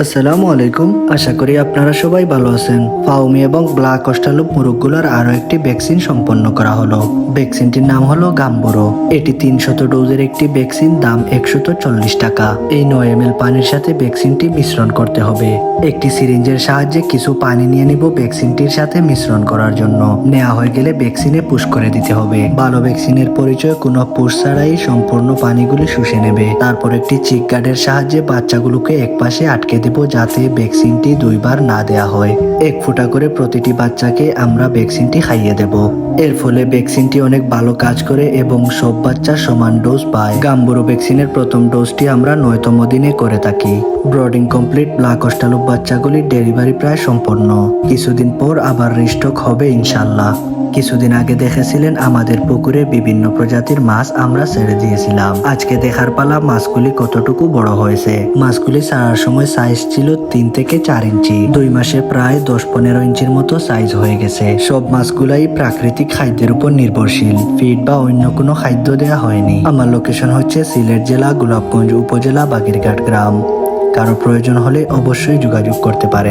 আসসালামু আলাইকুম। আশা করি আপনারা সবাই ভালো আছেন। ফাউমি এবং ব্ল্যাক অস্টালুপ মুরগগুলোর আরও একটি ভ্যাকসিন সম্পন্ন করা হলো। ভ্যাকসিনটির নাম হলো গাম্বুরো। এটি তিনশত ডোজের একটি ভ্যাকসিন, দাম একশত চল্লিশ টাকা। এই নয় এম পানির সাথে ভ্যাকসিনটি মিশ্রণ করতে হবে। একটি সিরিঞ্জের সাহায্যে কিছু পানি নিয়ে নিব ভ্যাকসিনটির সাথে মিশ্রণ করার জন্য। নেওয়া হয়ে গেলে ভ্যাকসিনে পুশ করে দিতে হবে। ভালো ভ্যাকসিনের পরিচয় কোনো পুশ ছাড়াই সম্পূর্ণ পানিগুলি শুষে নেবে। তারপর একটি চিক গার্ডের সাহায্যে বাচ্চাগুলোকে একপাশে আটকে দেব যাতে ভ্যাকসিনটি দুইবার না দেয়া হয়। এক ফুটা করে প্রতিটি বাচ্চাকে আমরা ভ্যাকসিনটি খাইয়ে দেব। এর ফলে ভ্যাকসিনটি অনেক ভালো কাজ করে এবং সব বাচ্চা সমান ডোজ পায়। গাম্বুরো ভ্যাকসিনের প্রথম ডোজটি আমরা নয়তম দিনে করে থাকি। ব্রডিং কমপ্লিট ব্ল্যাক অস্টালুপ বাচ্চাগুলির ডেলিভারি প্রায় সম্পন্ন। কিছুদিন পর আবার রিস্টক হবে ইনশাল্লাহ। কিছুদিন আগে দেখেছিলেন আমাদের পুকুরে বিভিন্ন প্রজাতির মাছ আমরা ছেড়ে দিয়েছিলাম। আজকে দেখার পালা মাছগুলি কতটুকু বড় হয়েছে? মাছগুলি ছাড়ার সময় সাইজ ছিল তিন থেকে চার ইঞ্চি। দুই মাসে প্রায় দশ পনেরো ইঞ্চির মতো সাইজ হয়ে গেছে। সব মাছগুলাই প্রাকৃতিক খাদ্যের উপর নির্ভরশীল। ফিড বা অন্য কোনো খাদ্য দেওয়া হয়নি। আমার লোকেশন হচ্ছে সিলেট জেলা গোলাপগঞ্জ উপজেলা বাগেরঘাট গ্রাম। কারও প্রয়োজন হলে অবশ্যই যোগাযোগ করতে পারেন।